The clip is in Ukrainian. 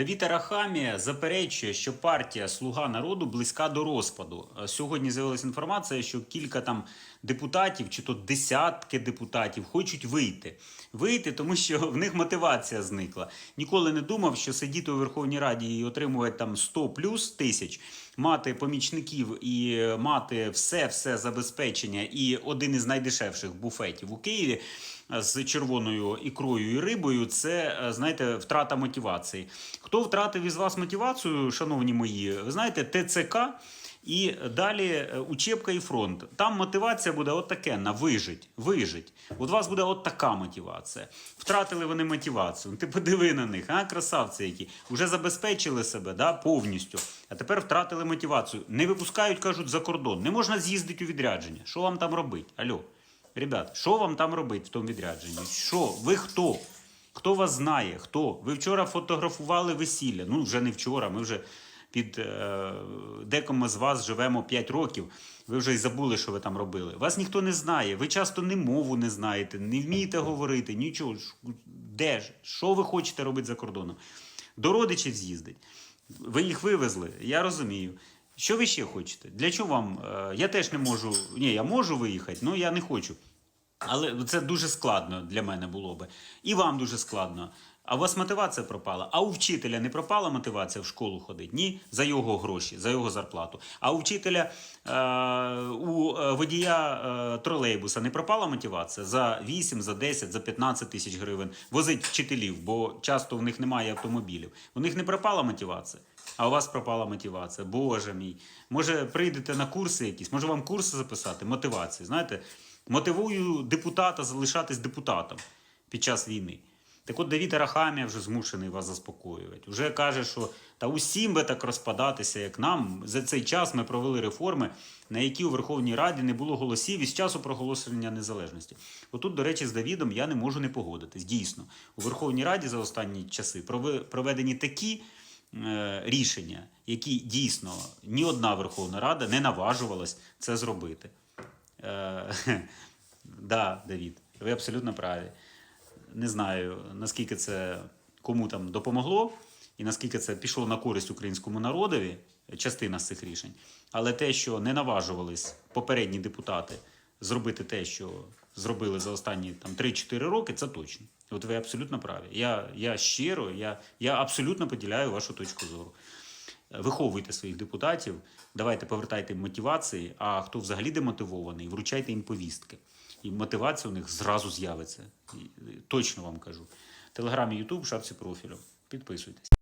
Давід Арахамія заперечує, що партія Слуга народу близька до розпаду. Е, Сьогодні з'явилася інформація, що кілька там депутатів, чи то десятки депутатів, хочуть вийти. Вийти, тому що в них мотивація зникла. Ніколи не думав, що сидіти у Верховній Раді і отримувати там 100 плюс тисяч, мати помічників і е, мати все, все забезпечення, і один із найдешевших буфетів у Києві з червоною ікрою і рибою, це, е, знаєте, втрата мотивації. Хто втратив із вас мотивацію, шановні мої, ви знаєте, ТЦК і далі е, учебка і фронт. Там мотивація буде от таке, на вижить, вижить. От у вас буде от така мотивація. Втратили вони мотивацію. Ти подиви на них, а красавці які. Уже забезпечили себе да, повністю, а тепер втратили мотивацію. Не випускають, кажуть, за кордон. Не можна з'їздити у відрядження. Що вам там робити? Алло. Ребят, що вам там робити в тому відрядженні? Що? Ви хто? Хто вас знає? Хто? Ви вчора фотографували весілля. Ну, вже не вчора, ми вже під е, декому з вас живемо 5 років. Ви вже й забули, що ви там робили. Вас ніхто не знає. Ви часто не мову не знаєте, не вмієте говорити, нічого. Де ж? Що ви хочете робити за кордоном? До родичів з'їздить. Ви їх вивезли, я розумію. Що ви ще хочете? Для чого вам? е, Я теж не можу. Ні, я можу виїхати, але я не хочу. Але це дуже складно для мене було би. І вам дуже складно. А у вас мотивація пропала. А у вчителя не пропала мотивація в школу ходити? Ні, за його гроші, за його зарплату. А у вчителя, е, у е, водія е, тролейбуса не пропала мотивація за 8, за 10, за 15 тисяч гривень возить вчителів, бо часто в них немає автомобілів. У них не пропала мотивація. А у вас пропала мотивація. Боже мій. Може, прийдете на курси якісь, може вам курси записати, мотивації. Знаєте, мотивую депутата залишатись депутатом під час війни. Так от Давід Арахамія вже змушений вас заспокоювати. Вже каже, що та усім би так розпадатися, як нам. За цей час ми провели реформи, на які у Верховній Раді не було голосів із часу проголошення незалежності. Отут, до речі, з Давідом я не можу не погодитись. Дійсно, у Верховній Раді за останні часи проведені такі е, рішення, які дійсно ні одна Верховна Рада не наважувалась це зробити. Е, да, Давід, ви абсолютно праві. Не знаю, наскільки це кому там допомогло, і наскільки це пішло на користь українському народові, частина з цих рішень. Але те, що не наважувались попередні депутати зробити те, що зробили за останні там 3-4 роки, це точно. От ви абсолютно праві. Я, я щиро, я, я абсолютно поділяю вашу точку зору. Виховуйте своїх депутатів, давайте повертайте їм мотивації, а хто взагалі демотивований, вручайте їм повістки. І мотивація у них зразу з'явиться. Точно вам кажу. Телеграм і Ютуб, в шапці профілю. Підписуйтесь.